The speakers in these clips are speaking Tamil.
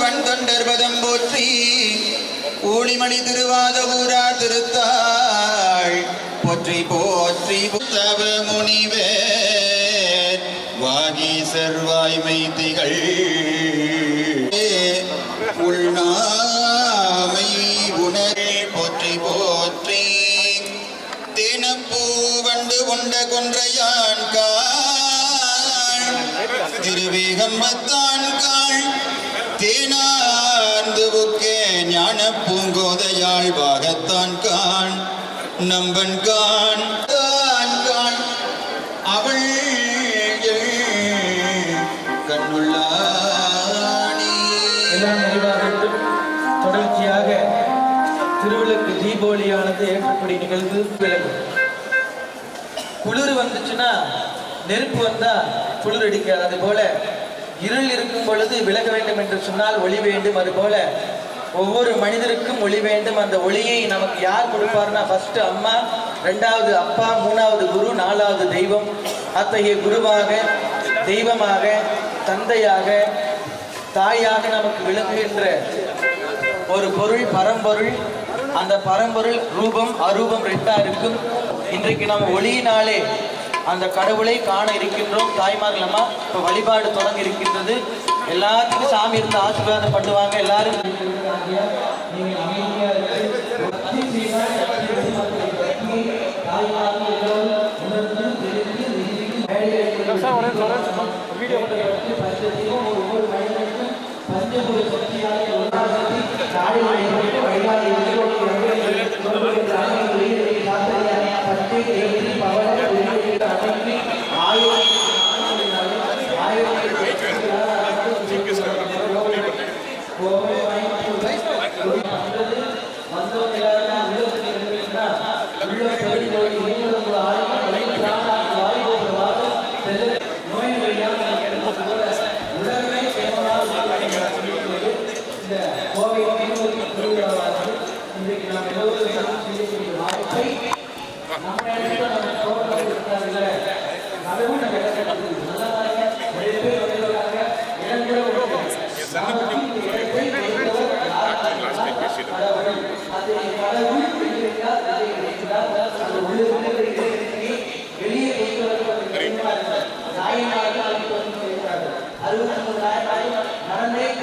வன் தொண்டர் பதம் போற்றி ஊழிமணி திருவாத ஊரா திருத்தாள். போற்றி போற்றி புத்தவ முனிவேர் வாகீசர் வாய்மை திகழ். உள்நாமை உணரே போற்றி போற்றி. தேனப்பூ வண்டு கொண்ட கொன்றையான் காள். திருவேகம்பத்தான் காள். தேனார்ந்து புக்கே ஞான பூங்கோதையாள் பாகத்தான் கான் நம்பன் காண். தான் கான் அவள் கண்ணுள்ளாணி எல்லாம் நிறைவாகட்டும். தொடர்ச்சியாக திருவிளக்கு தீபாவளியானது ஏற்றப்படி நிகழ்வு விலகும் குளிர் வந்துச்சுன்னா நெருப்பு வந்தா குளிர் அடிக்காது போல இருள் இருக்கும் பொழுது விலக வேண்டும் என்று சொன்னால் ஒளி வேண்டும். அதுபோல ஒவ்வொரு மனிதருக்கும் ஒளி வேண்டும். அந்த ஒளியை நமக்கு யார் கொடுப்பார்னா ஃபர்ஸ்ட் அம்மா ரெண்டாவது அப்பா மூணாவது குரு நாலாவது தெய்வம். அத்தகைய குருவாக தெய்வமாக தந்தையாக தாயாக நமக்கு விளங்குகின்ற ஒரு பொருள் பரம்பொருள். அந்த பரம்பொருள் ரூபம் அரூபம் ரெண்டா இருக்கும். இன்றைக்கு நாம் ஒளியினாலே அந்த கடவுளை காண இருக்கின்றோம். தாய்மார்கள் அம்மா இப்போ வழிபாடு தொடங்க இருக்கின்றது. எல்லாத்துக்கும் சாமி இருந்து ஆசீர்வாதம் பண்ணுவாங்க. எல்லாரும்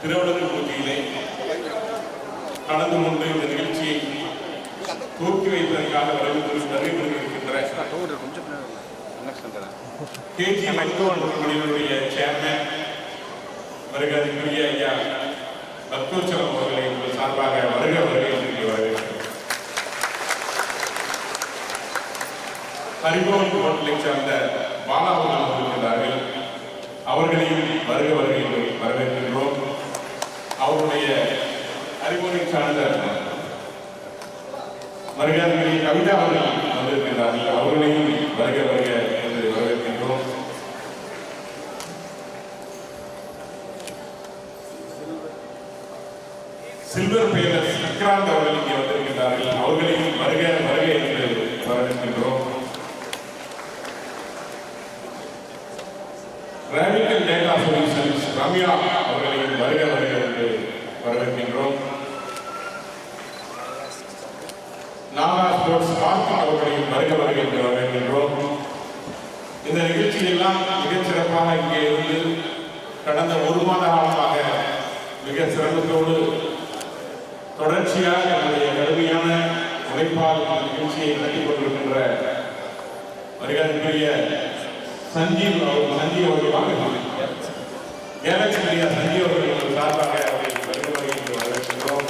திருவள்ளுவர் பூஜையிலே கலந்து கொண்டு இந்த நிகழ்ச்சியை தூக்கி வைப்பதற்காக வருகின்ற வருகை கேஜி மருத்துவமனையினுடைய சேர்மன் வருகிறதுக்குரிய ஐயா பக்தோற்சவம் அவர்களை உங்கள் சார்பாக வருக வருகை என்று வரவேற்கிறேன். ஹரிபவன் ஹோட்டலை சேர்ந்த பாலா அவர்கள் அவர்களையும் வருக வருகை என்று வரவேற்கின்றோம் அவருடைய ஹரிபவனை சார்ந்த மரியாதைக்குரிய கவிதா அவர்கள் வந்திருக்கிறார்கள் அவர்களையும் வருக வருக என்று வரவேற்கின்றோம் சில்வர் பெயர் விக்ராந்த் அவர்கள் இங்கே வந்திருக்கிறார்கள் அவர்களையும் வருக வருக என்று வரவேற்கின்றோம் ரேடிக்கல் டேட்டா சொல்யூஷன்ஸ் ரம்யா அவர்களையும் வருக வருக என்று வரவேற்கின்றோம் நாகா ஸ்போர்ட்ஸ் பார்க் அவர்களையும் வருக வருக என்று வரவேற்கின்றோம் இந்த நிகழ்ச்சியெல்லாம் மிகச் சிறப்பாக இங்கே இருந்து கடந்த ஒரு மாத காலமாக மிக சிரமத்தோடு தொடர்ச்சியாக என்னுடைய கடுமையான உழைப்பால் இந்த நிகழ்ச்சியை நடத்தி கொண்டிருக்கின்ற வருகிறதுக்குரிய சஞ்சீவ் அவர் சஞ்சீவ் அவர்கள் வாங்க கேலக்சி மீடியா சஞ்சீவ் அவர்கள் சார்பாக வரவேற்கின்றோம்.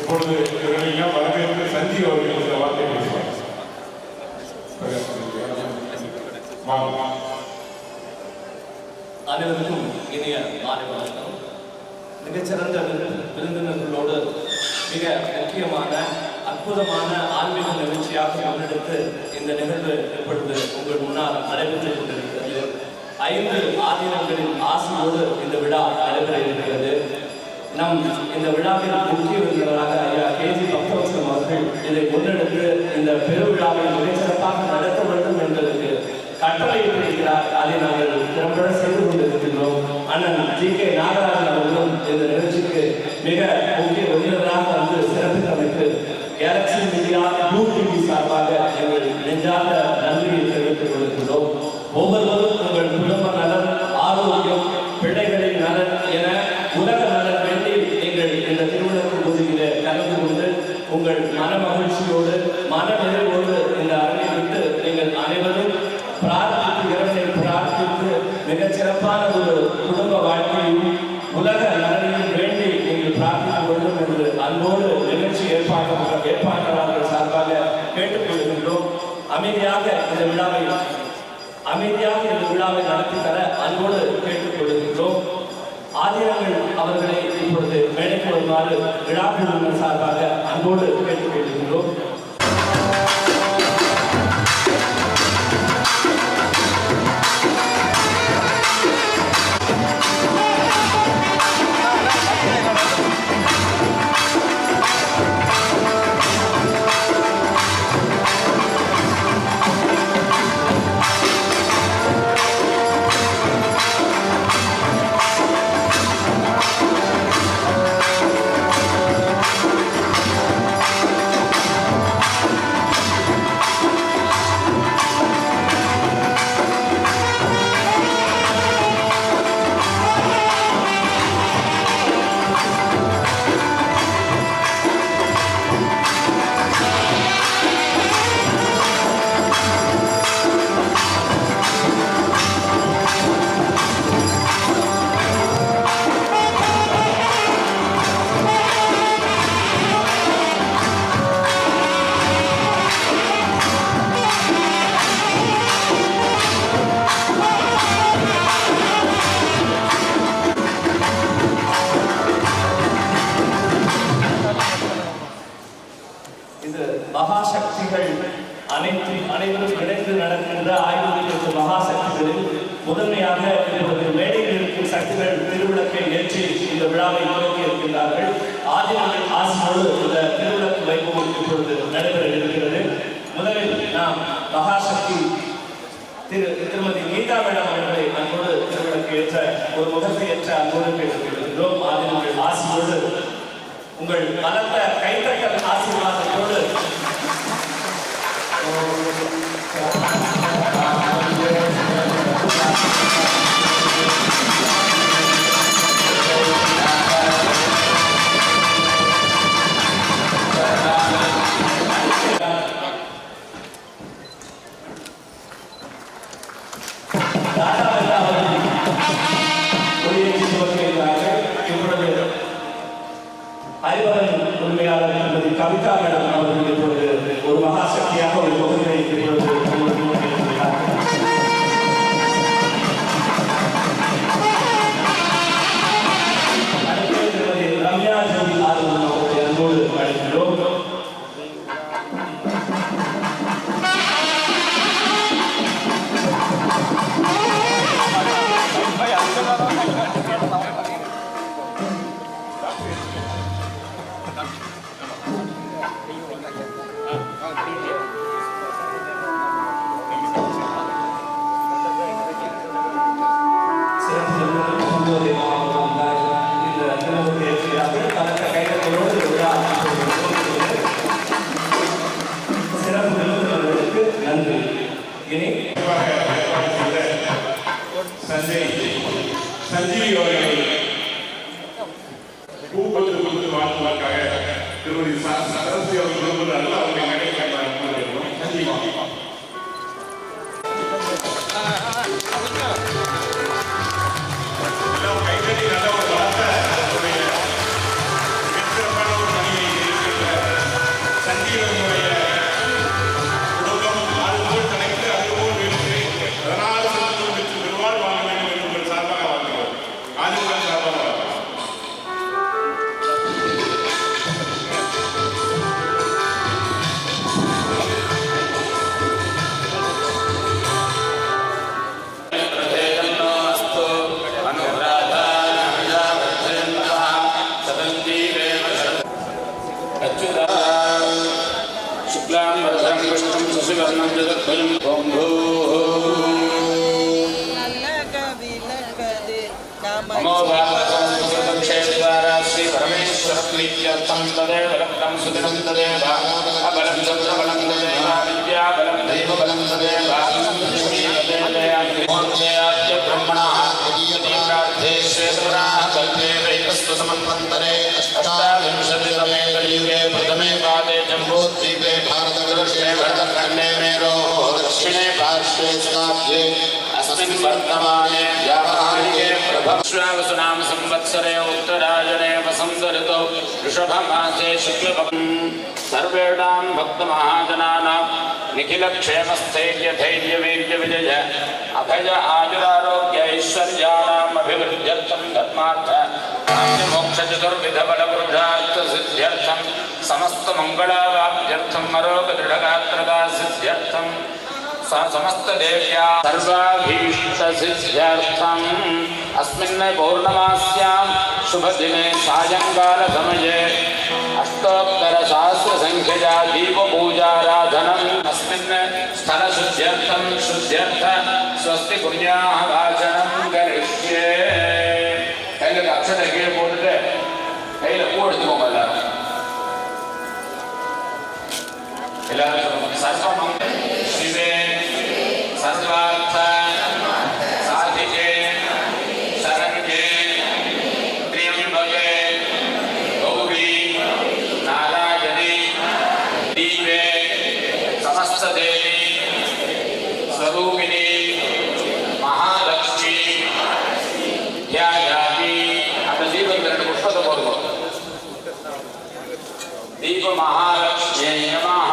இப்பொழுது இவர்களெல்லாம் வரவேற்று சஞ்சீவ் அவர்கள் இந்த வார்த்தை பேசுவார் வாங்க. அனைவருக்கும் இனிய மாலை வணக்கம். மிகச்சிறந்த விருந்தினர்களோடு மிக முக்கியமான அற்புதமான ஆன்மீக நிகழ்ச்சியாக முன்னெடுத்து இந்த நிகழ்வு இப்பொழுது உங்கள் முன்னால் நடைபெற்றுக் கொண்டிருக்கிறது. ஐந்து ஆதீனங்களின் ஆசையோடு இந்த விழா நடைபெற இருக்கிறது நம் இந்த விழாவில் முக்கிய விருந்தினராக ஐயா கேஜி பக்தவசம் அவர்கள் இதை முன்னெடுத்து இந்த பெருவிழாவை மிகச்சிறப்பாக நடத்த வேண்டும் என்பதற்கு கட்டளையிட்டிருக்கிறார் அதை நாங்கள் திறம்பட செய்து கொண்டிருக்கின்றோம் அண்ணன் ஜி கே நாகராஜன் அவர்களும் இந்த நிகழ்ச்சிக்கு மிக முக்கிய விருந்தினராக வந்து சிறப்பு சிறப்பித்தமைக்கு கேலக்சி மீடியா யூ டிவி சார்பாக எங்கள் நெஞ்சார்ந்த நன்றியை தெரிவித்துக் கொள்கின்றோம். ஒவ்வொரு மிகச் சிறப்பான ஒரு குடும்ப வாழ்க்கையும் உலக நலனையும் வேண்டி நீங்கள் பிரார்த்திக்க வேண்டும் என்று அன்போடு நிகழ்ச்சி ஏற்பாடு ஏற்பாட்டாளர்கள் சார்பாக கேட்டுக்கொள்கின்றோம் அமைதியாக இந்த விழாவை அமைதியாக இந்த விழாவை நடத்தி தர அன்போடு கேட்டுக்கொள்கின்றோம் ஆதிரங்கள் அவர்களை இப்பொழுது மேடைக்கு வருமாறு விழா சார்பாக அன்போடு கேட்டுக்கொள்கின்றோம் பெற்ற அன்போடு அன்போடு கேட்டுக்கொள்கின்றோம் உங்கள் ஆசியோடு உங்கள் பலத்த கைத்தட்டல் ஆசீர்வாதத்தோடு. தாராளமாக சஞ்சய். சஞ்சீவி அவர்களை பூப்பத்து கொடுத்து வாழ்த்துவதற்காக திருமதி சரஸ்வதி அவர்கள் விரும்புகிறார்கள் स्काब्जे अस्मिन् वर्तमाने व्यावहारिके प्रभश्वावसुनाम संवत्सरे उत्तरायणे वसन्त ऋतौ वृषभमासे शुक्लपक्षं सर्वेषां भक्तमहाजनानां निखिलक्षेमस्थैर्यधैर्यवीर्यविजय अभय आयुरारोग्य ऐश्वर्याणाम् अभिवृद्ध्यर्थं धर्मार्थ मोक्षचतुर्विधबलवृद्धार्थसिद्ध्यर्थं समस्तमङ्गलावाप्त्यर्थं मरोगदृढगात्रगा सिद्ध्यर्थं समस्तदेव्या सर्वाभीष्टसिद्ध्यर्थम्। अस्मिन् पौर्णमास्यां शुभदिने सायङ्कालसमये अष्टोत्तरसहस्रसङ्ख्यया दीपपूजाराधनम् சமஸ்ததேவி ஸ்வரூபிணி மகாலட்சுமி தியாயாமி அந்த தீபம் ரெண்டு புஷ்பத்தை போடுவோம் தீப மகாலட்சுமி நமஹ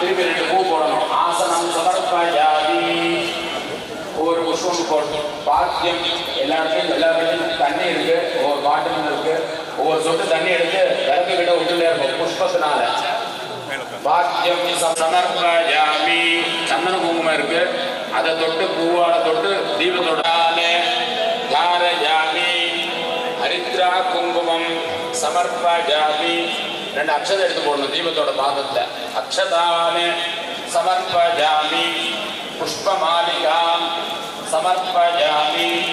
திருப்பி ரெண்டு பூ போடணும் ஆசனம் சமர்ப்பயாமி ஒவ்வொரு புஷ்பம் போடணும் பாத்தியம் எல்லா இடத்துலையும் எல்லா இடத்துலையும் தண்ணி இருக்கு ஒவ்வொரு பாட்டிலும் இருக்கு. ஒவ்வொரு சொட்டு தண்ணி எடுத்து விளக்கு கிட்ட விட்டுலே இருக்கும் புஷ்பத்தினால. பாத்தியம் ச- சமர்ப்பயாமி சந்தன குங்குமம் இருக்கு. அதை தொட்டு பூவால தொட்டு தீபத்தோடாலே தாரயாமி ஹரித்ரா குங்குமம். சமர்ப்பயாமி ரெண்டு அக்ஷதம் எடுத்து போடணும் தீபத்தோட பாதத்துல அக்ஷதானே. சமர்ப்பயாமி புஷ்பமாலிகாம். சமர்ப்பயாமி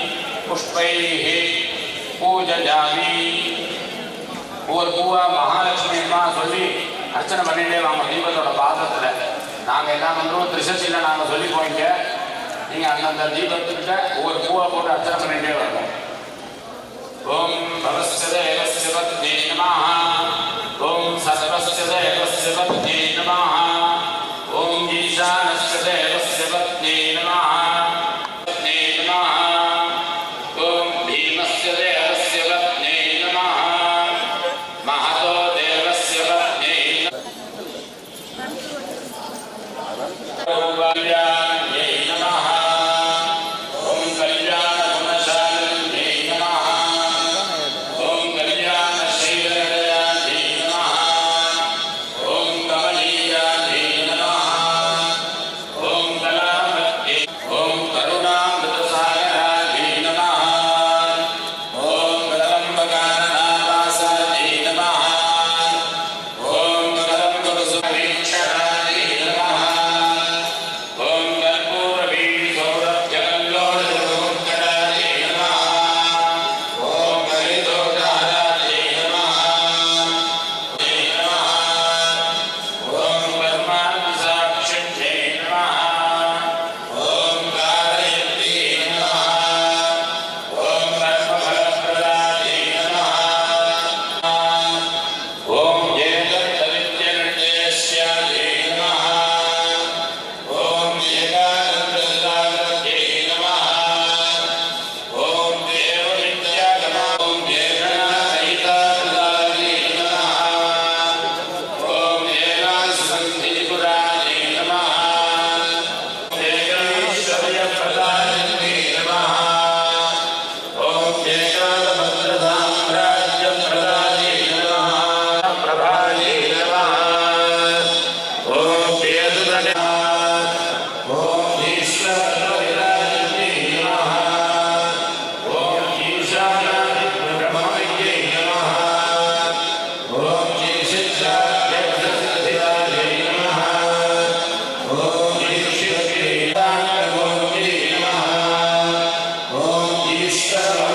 புஷ்பைஹி. பூஜயாமி ஒரு பூவா மகாலட்சுமி அம்மா சொல்லி அர்ச்சனை பண்ணிட்டே வாங்க. தீபத்தோட பாதத்தில். நாங்கள் என்ன பண்றோம் திருசசியில் நாங்கள் சொல்லி போயிங்க நீங்கள் அந்தந்த தீபத்துக்கிட்ட ஒவ்வொரு பூவை போட்டு அர்ச்சனை பண்ணிட்டே வரணும் ஓம் பவஸ்ய தேவஸ்ய பத்னே நமः ஓம் சர்வஸ்ய தேவஸ்ய பத்னே Shalom.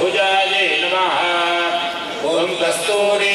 भुजाय नमः ॐ कस्तूरी